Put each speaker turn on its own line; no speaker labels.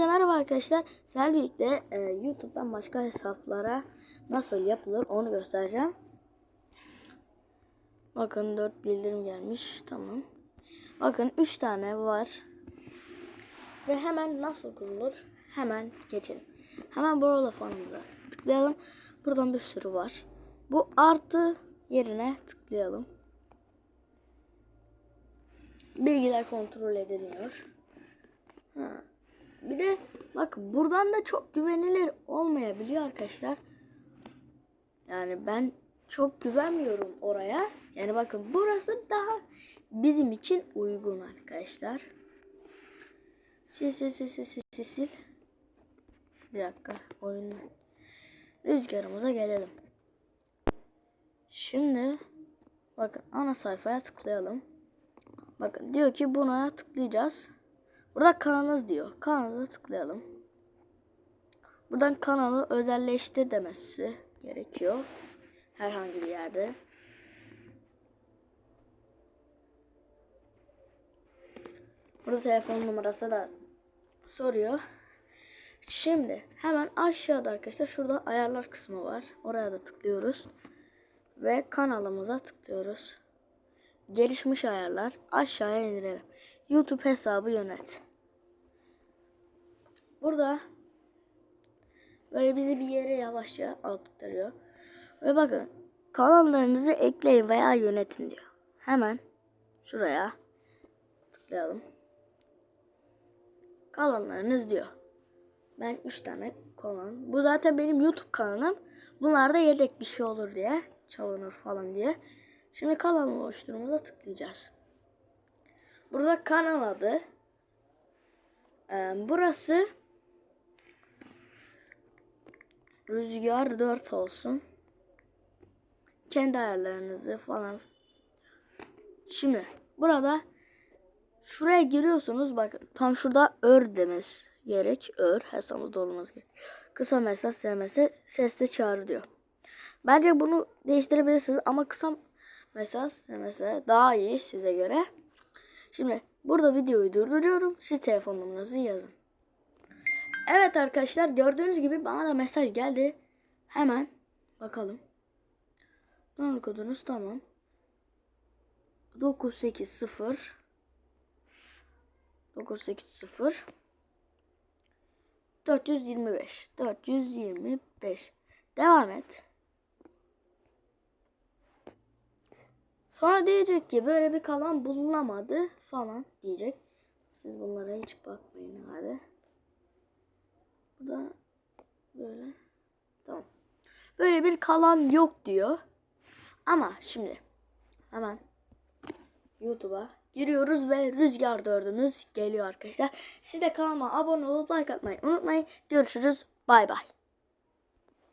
Merhaba arkadaşlar. Birlikte e, YouTube'dan başka hesaplara nasıl yapılır onu göstereceğim. Bakın 4 bildirim gelmiş. Tamam. Bakın 3 tane var. Ve hemen nasıl kurulur? Hemen geçelim. Hemen Brawl fanımıza tıklayalım. Buradan bir sürü var. Bu artı yerine tıklayalım. Bilgiler kontrol ediliyor. Ha. Bir de bak buradan da çok güvenilir olmayabiliyor arkadaşlar. Yani ben çok güvenmiyorum oraya. Yani bakın burası daha bizim için uygun arkadaşlar. Sil sil sil sil sil sil. Bir dakika oyun. Rüzgarımıza gelelim. Şimdi bakın ana sayfaya tıklayalım. Bakın diyor ki buna tıklayacağız. Burada kanalınız diyor. Kanalına tıklayalım. Buradan kanalı özelleştir demesi gerekiyor. Herhangi bir yerde. Burada telefon numarası da soruyor. Şimdi hemen aşağıda arkadaşlar şurada ayarlar kısmı var. Oraya da tıklıyoruz. Ve kanalımıza tıklıyoruz. Gelişmiş ayarlar aşağıya indirelim. YouTube hesabı yönet. Burada böyle bizi bir yere yavaşça aktarıyor. Ve bakın kanallarınızı ekleyin veya yönetin diyor. Hemen şuraya tıklayalım. Kanallarınız diyor. Ben 3 tane kanal. Bu zaten benim YouTube kanalım. Bunlarda yedek bir şey olur diye. Çalınır falan diye. Şimdi kanal oluşturmada tıklayacağız. Burada kanal adı. Ee, burası Rüzgar 4 olsun. Kendi ayarlarınızı falan. Şimdi burada şuraya giriyorsunuz. Bakın tam şurada ör demesi gerek. Ör hesabı olması gerek. Kısa mesaj SMS sesli çağrı diyor. Bence bunu değiştirebilirsiniz ama kısa mesaj SMS daha iyi size göre. Şimdi burada videoyu durduruyorum. Siz telefon numaranızı yazın. Evet arkadaşlar gördüğünüz gibi bana da mesaj geldi. Hemen bakalım. Download kodunuz tamam. 980 980 425 425 Devam et. Sonra diyecek ki böyle bir kalan bulunamadı falan diyecek. Siz bunlara hiç bakmayın abi. Bu da böyle. Tamam. Böyle bir kalan yok diyor. Ama şimdi hemen YouTube'a giriyoruz ve Rüzgar dördümüz geliyor arkadaşlar. Siz de kanalıma abone olup like atmayı unutmayın. Görüşürüz. Bay bay.